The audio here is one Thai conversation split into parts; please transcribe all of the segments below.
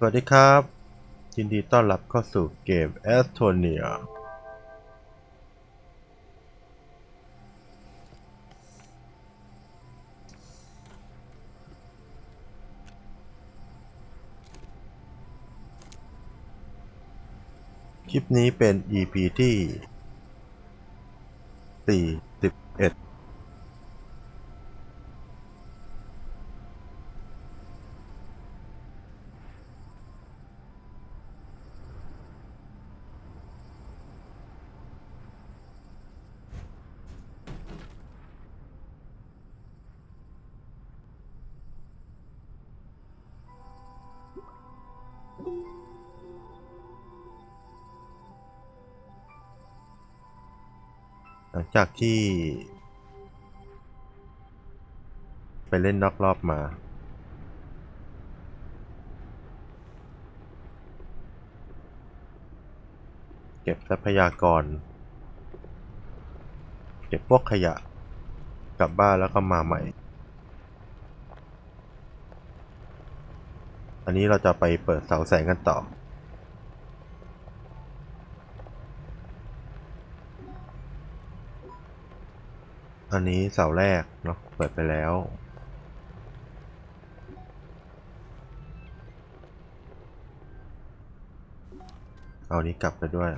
สวัสดีครับ ยินดีต้อนรับเข้าสู่เกม a s t o n i a คลิปนี้เป็น EP ที่ 41 ลังจากที่ ไปเล่นนอกรอบมาเก็บทรัพยากร เก็บพวกขยะ กลับบ้านแล้วก็มาใหม่ อันนี้เราจะไปเปิดเสาแสงกันต่อ อันนี้เสาแรกเนาะเปิดไปแล้ว เอานี้กลับไปด้วย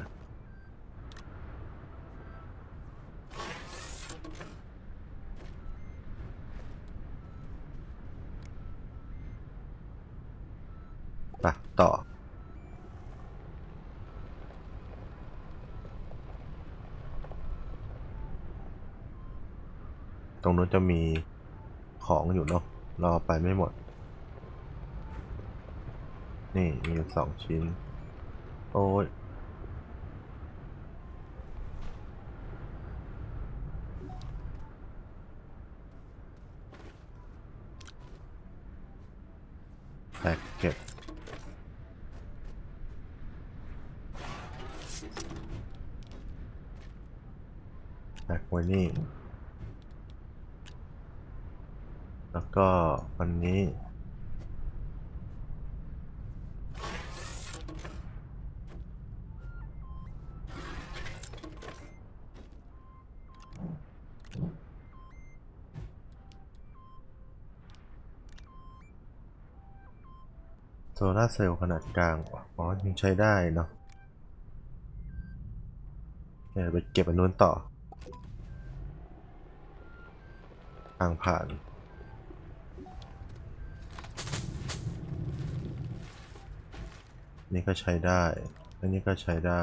ไปต่อ รงนู้นจะมีของอยู่เนาะรอไปไม่หมด นี่มีสองชิ้น โอ้ยแพ็กเก็ตแพ็กไว้นี่ แล้วก็อันนี้โซลาเซลล์ขนาดกลาง อ๋อ ยังใช้ได้เนาะเดี๋ยวไปเก็บอันนู้นต่อ ทางผ่าน นี่ก็ใช้ได้ อันนี้ก็ใช้ได้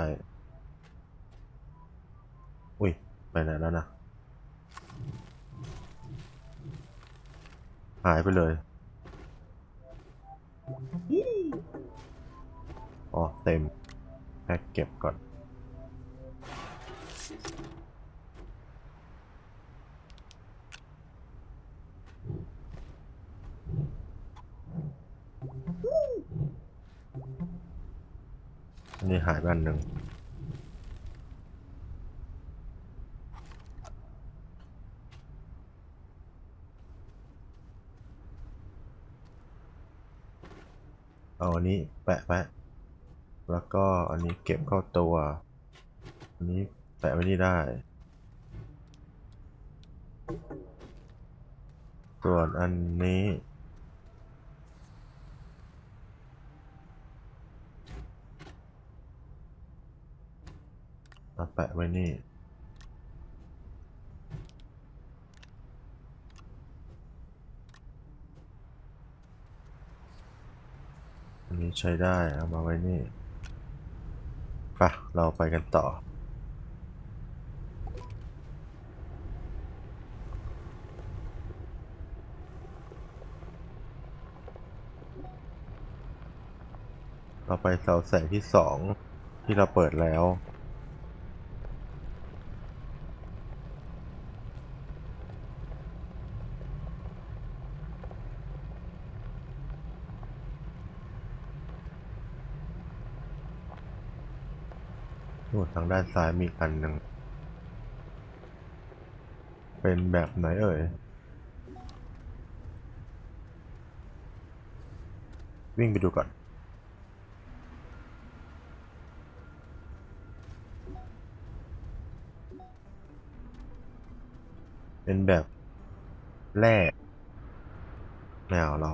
อุ้ย ไปไหนแล้วนะ หายไปเลย อ๋อ เต็ม แพ็กเก็บก่อน หายไปอันหนึ่งเอาอันนี้แปะแปะแล้วก็อันนี้เก็บเข้าตัว อันนี้แปะไว้นี่ได้ ส่วนอันนี้ มาแปะไว้นี่ อันนี้ใช้ได้ เอามาไว้นี่ไปะเราไปกันต่อ เราไปเสาแสงที่สองที่เราเปิดแล้ว ทางด้านซ้ายมีอันหนึ่ง เป็นแบบไหนเอ่ย วิ่งไปดูก่อนเป็นแบบแร่แนวเรา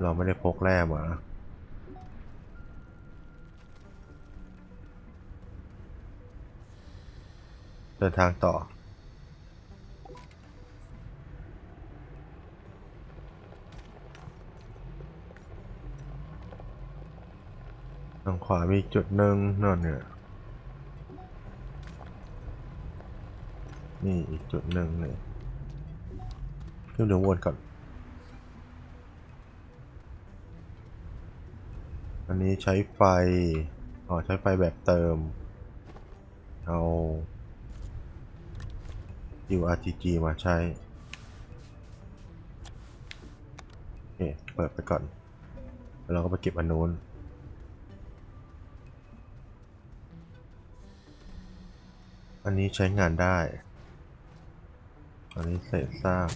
เราไม่ได้พกแร่มา เดินทางต่อ ทางขวามีจุดหนึ่งนั่นเนี่ยนี่อีกจุดหนึ่งเลยขึ้นเดี๋ยววนก่อน อันนี้ใช้ไฟ อ๋อ ใช้ไฟแบบเติม เอา URGG มาใช้โอเคเปิดไปก่อนแล้วเราก็ไปเก็บอันนู้นอันนี้ใช้งานได้ อันนี้เศษซาก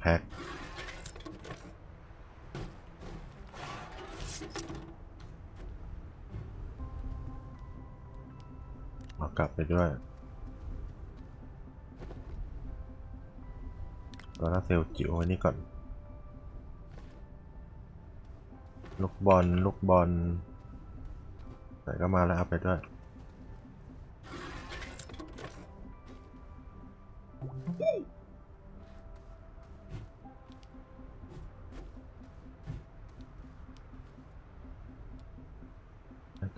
แพ็ค กลับไปด้วยตัวหน้าเซลจิ๋วไว้นี่ก่อน ลูกบอล ลูกบอลไหนก็มาแล้วเอาไปด้วย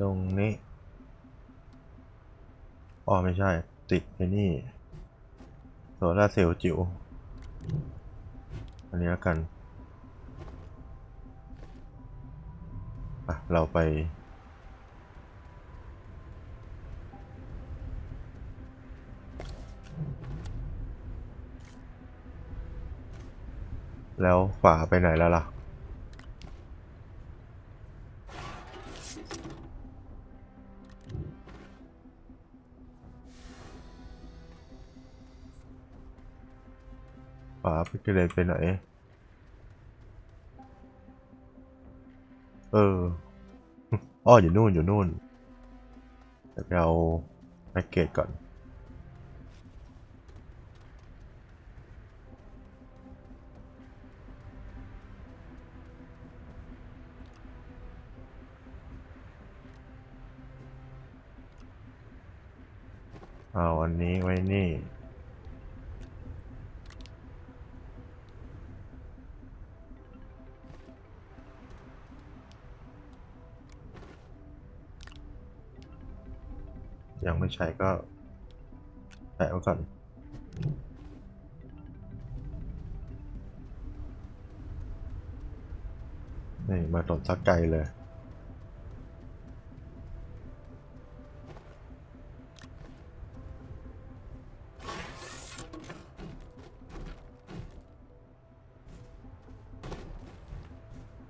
ตรงนี้ อ๋อไม่ใช่ ติดไอ้นี่โซล่าเซลล์จิ๋วอันนี้แล้วกันอะเราไป แล้วฝาไปไหนแล้วล่ะาไปกระเด็นไปไหน เอออ้ออยู่นู่นอยู่นู่นเดี๋ยวเอาแพ็กเกจก่อน เอาอันนี้ไว้นี่ ยังไม่ใช้ก็แปะไว้ก่อนนี่มาตดซักไกลเลย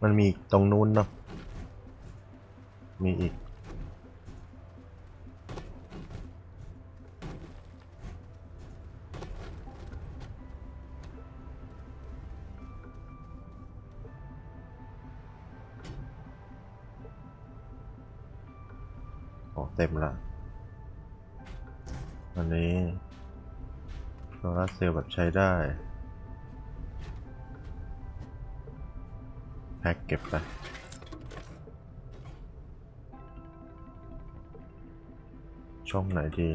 มันมีอีกตรงนู้นเนาะ มีอีก อันนี้โซลาร์เซลล์แบบใช้ได้ แพ็กเก็บไปช่องไหนดี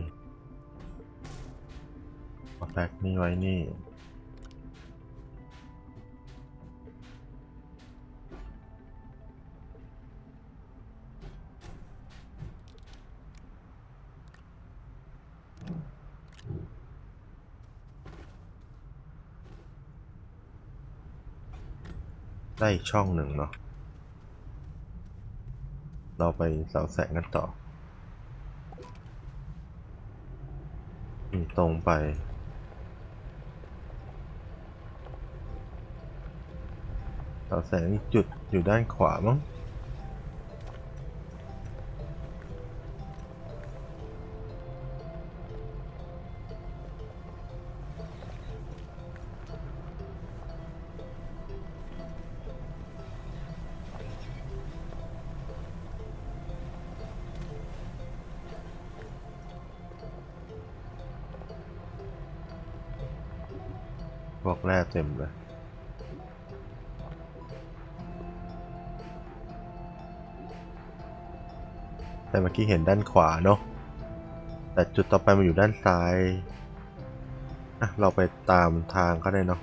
เอาแพ็กนี้ไว้นี่ ได้อีกช่องหนึ่งเนาะ เราไปเสาแสงกันต่อ ตรงไป เสาแสงอีกจุดอยู่ด้านขวามั้ง เต็มเลยแต่เมื่อกี้เห็นด้านขวาเนาะแต่จุดต่อไปมันอยู่ด้านซ้าย อะ เราไปตามทางก็ได้เนาะ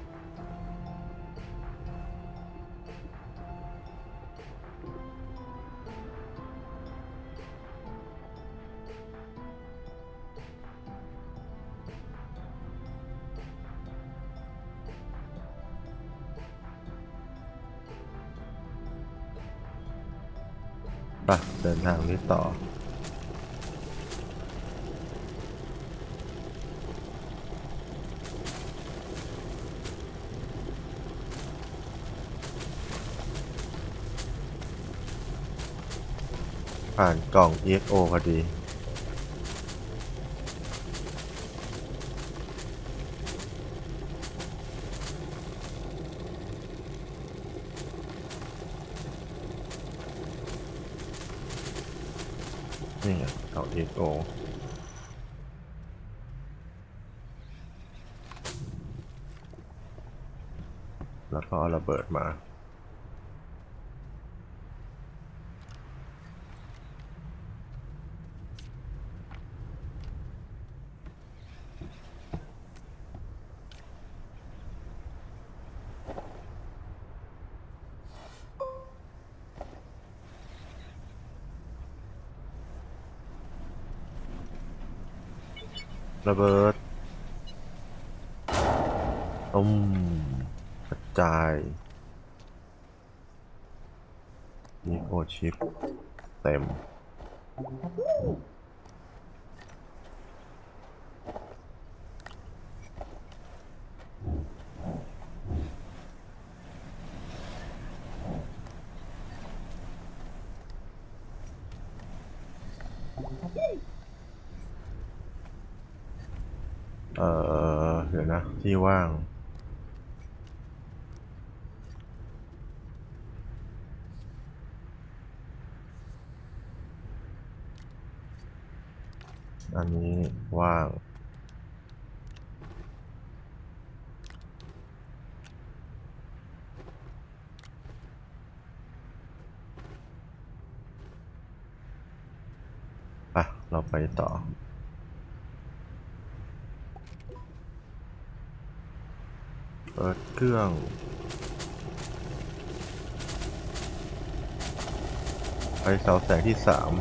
ปะเดินทางนี้ต่อ ผ่านกล่อง EXO พอดี นี่ยเอาเอสโอแล้วก็ระเบิดมา ระเบิดอืมกระจายนี่โอชิปเต็ม เอ่อ เดี๋ยวนะ ที่ว่าง อันนี้ว่างไปเราไปต่อ เปิดเครื่อง ไปเสาแสงที่สาม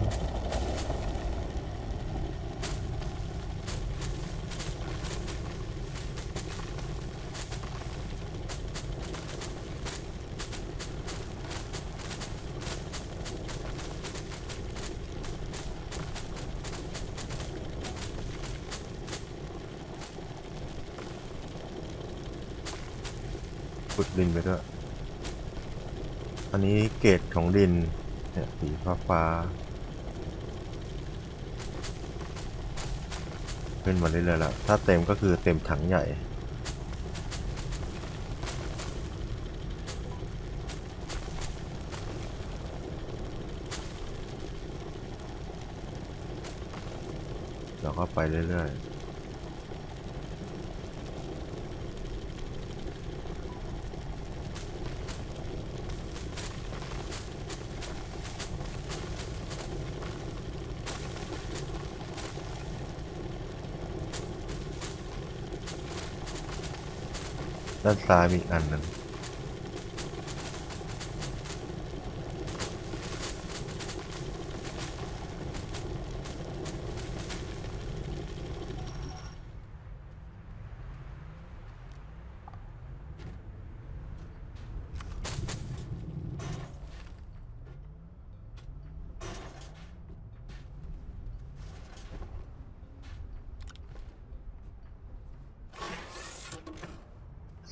ขุดดินไปด้วย อันนี้เกรด ของดิน เนี่ยสีฟ้าฟ้าขึ้นมาเรื่อยๆล้วถ้าเต็มก็คือเต็มถังใหญ่เราก็ไปเรื่อยๆานซ้ายมีอีกอันหนึง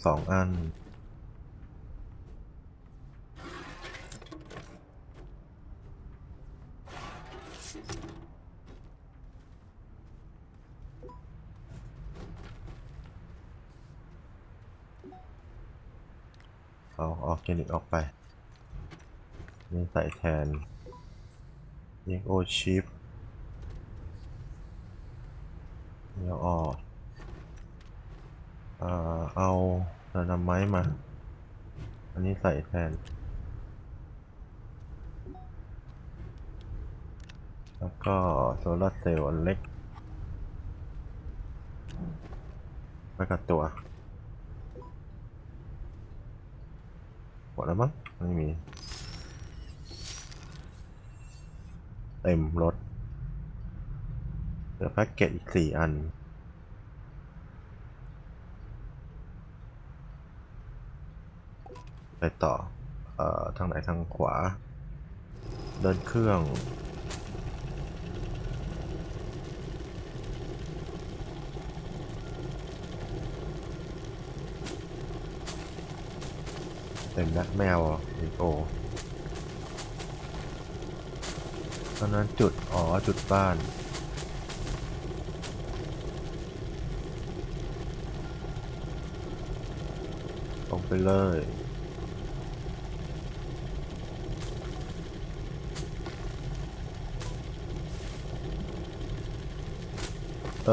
สองอัน เอาออร์แกนิกออกไปนี่ใส่แทนเรียกโอชิปแล้วออกเอ่อเอา เรานำ ไม้มา อันนี้ใส่แทนแล้วก็โซลาร์เซลล์อันเล็กไปกับตัวหมดแล้วมั้งไม่มี เต็มรถเหลือแพ็กเกจอีกสี่อัน ไปต่อเอ่อทางไหนทางขวา เดินเครื่อง เต็มแล้วไม่เอาอีโอตอนนั้นจุด อ๋อ จุดบ้านลงไปเลย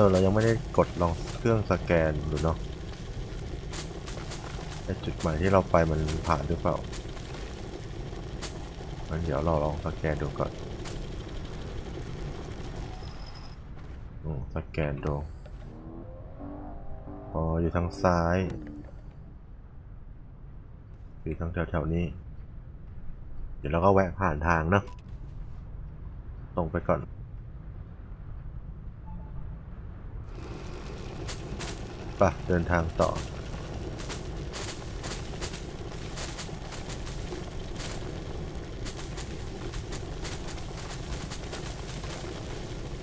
ออเรายังไม่ได้กดลองเครื่องสแกนดูเนาะไอจุดหมายที่เราไปมันผ่านหรือเปล่างั้นเดี๋ยวเราลองสแกนดูก่อนอืมสแกนดูอ๋ออยู่ทางซ้ายอยู่ทางแถวๆนี้ เดี๋ยวเราก็แวะผ่านทางเนอะตรงไปก่อน ปะเดินทางต่อ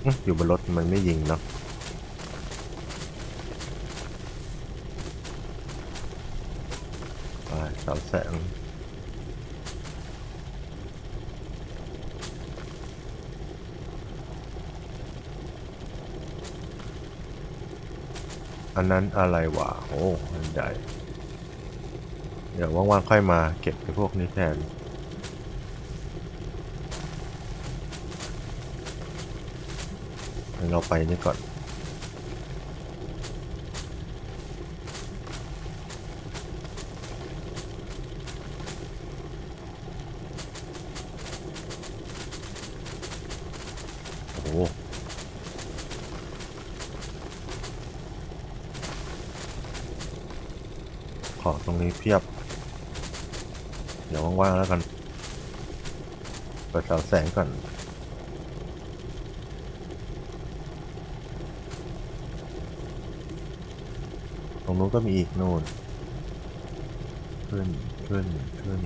ออยู่บนรถมันไม่ยิงเนาะไปสาแสง อันนั้นอะไรวะโอ้อันใหญ่เดี๋ยวว่างๆค่อยมาเก็บไอ้พวกนี้แทนเราไปนี่ก่อน ของตรงนี้เพียบ เดี๋ยวว่างๆแล้วกัน เปิดเสาแสงก่อนตรงนู้นก็มีอีกนู่นขึ้นขึ้นขึ้น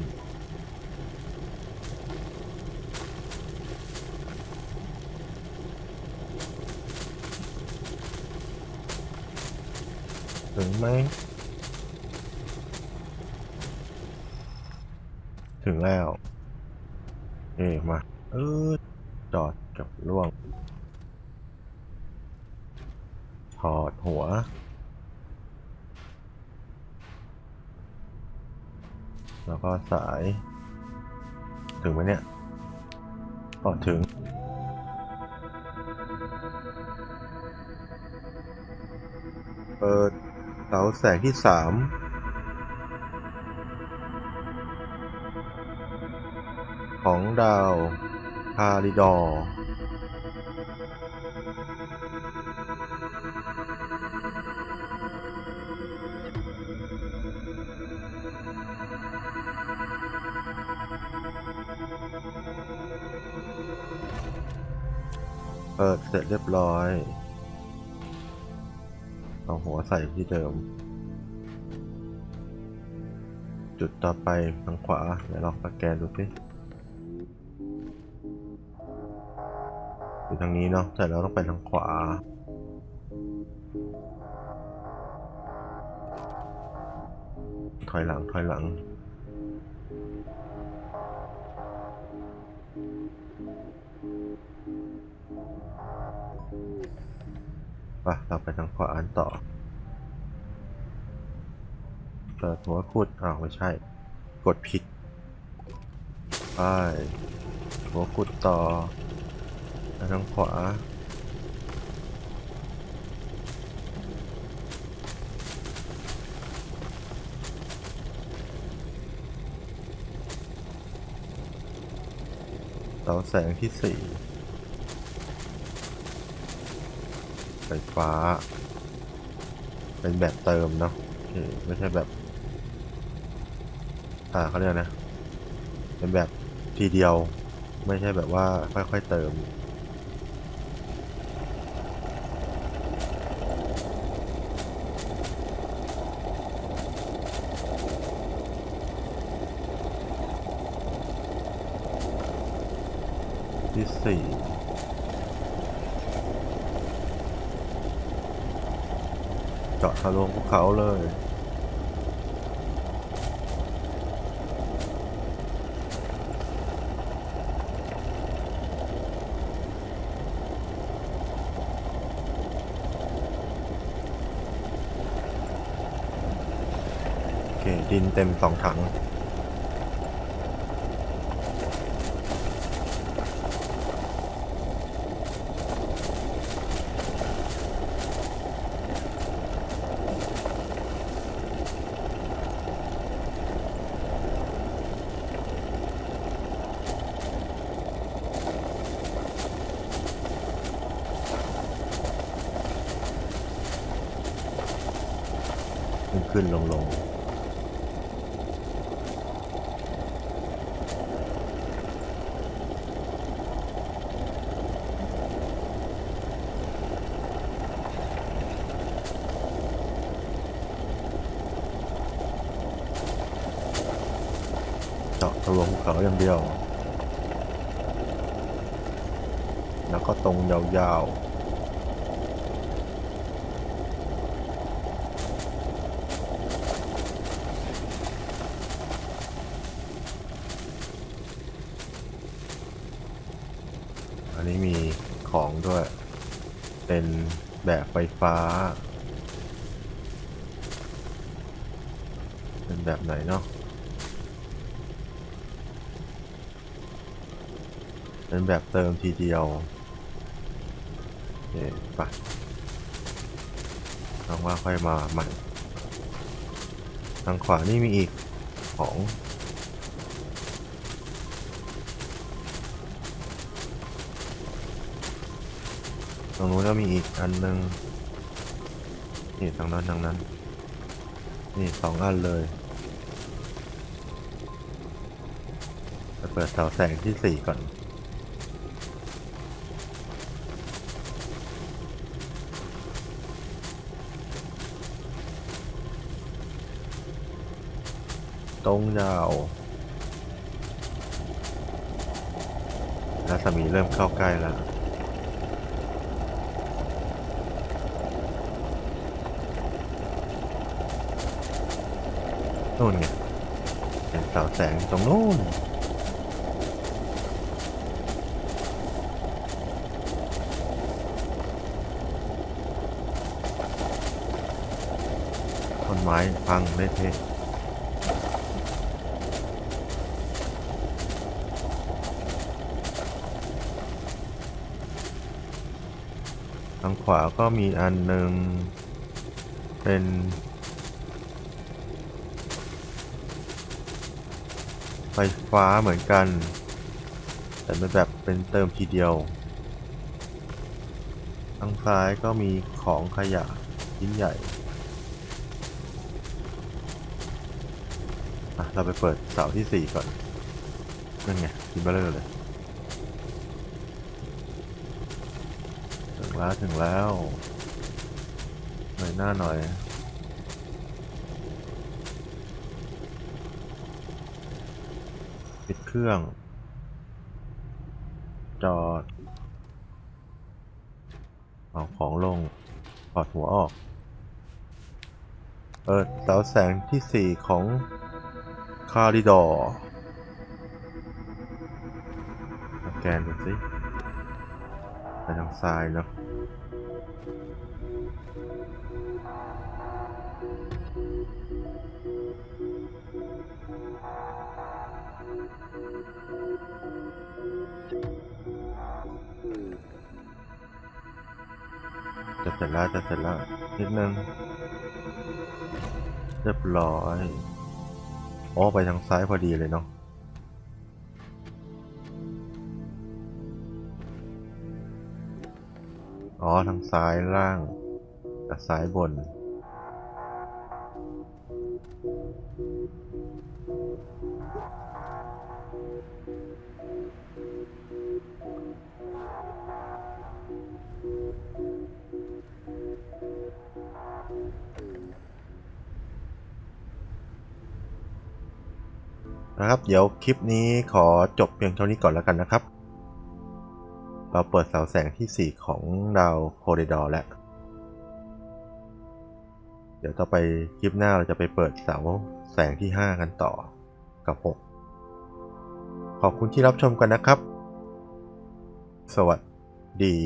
ถึงไหม ถึงแล้วเอ๊มา เออจอดกับล่วง ถอดหัว แล้วก็สาย ถึงไหมเนี่ยอ๋อถึงเปิดเสาแสงที่สาม ของดาวพาริดอร์เปิดเสร็จเรียบร้อย เอาหัวใส่ที่เดิม จุดต่อไปทางขวาเดี๋ยวลองสแกนดูสิ ทางนี้เนาะแต่เราต้องไปทางขวา ถอยหลัง ถอยหลัง ไปเราไปทางขวาอันต่อเปิดหัวขุดอ้าวไม่ใช่ กดผิด ไป หัวขุดต่อ ทางขวาเสาแสงที่สี่ไฟฟ้า เป็นแบบเติมเนาะไม่ใช่แบบ อ่าเขาเรียกนะ เป็นแบบทีเดียว ไม่ใช่แบบว่าค่อยๆเติม ที่สี่เจาะทะลวงภูเขาเลยเคดินเต็มสองถัง ขึ้นลงลงเจาะทะลวงภูเขาอย่างเดียว แล้วก็ตรงยาวๆ อันนี้มี ของด้วย เป็นแบบไฟฟ้า เป็นแบบไหนเนาะเป็นแบบเติมทีเดียวโอเคไปลองว่าค่อยมาใหม่ ทางขวานี่มีอีกของ รงนู้นก็มีอีกอันหนึ่งนี่ทางนั้นทางนั้น นี่สองอันเลยจะเปิดเสาแสงที่สี่ก่อนตรงยาวรัศมีเริ่มเข้าใกล้แล้ว นู่นไงเห็นเสาแสงตรงนู้นต้นไม้พังเละเทะทางขวาก็มีอันหนึ่งเป็น ไฟฟ้าเหมือนกัน แต่เป็นแบบเป็นเติมทีเดียว ทางซ้ายก็มีของขยะชิ้นใหญ่ะเราไปเปิดเสาที่สี่ก่อน นั่นไงทิมเบอร์เลอร์เลย ถึงแล้ว ถึงแล้ว หน่อยหน้าหน่อย ปิด เครื่อง จอด เอาของลงถอดหัวออก เปิดเสาแสงที่สี่ของคาริดอร์แกนดูสิไปทางซ้ายเนาะ แล้วจะเสร็จแล้วนิดนึงเรียบร้อยอ๋อไปทางซ้ายพอดีเลยเนาะอ๋อทางซ้ายล่างกับซ้ายบน นะครับ เดี๋ยวคลิปนี้ขอจบเพียงเท่านี้ก่อนแล้วกันนะครับ เราเปิดเสาแสงที่ 4 ของดาวโคเรดอร์แล้ว เดี๋ยวต่อไปคลิปหน้าเราจะไปเปิดเสาแสงที่ 5 กันต่อกับ 6 ขอบคุณที่รับชมกันนะครับ สวัสดี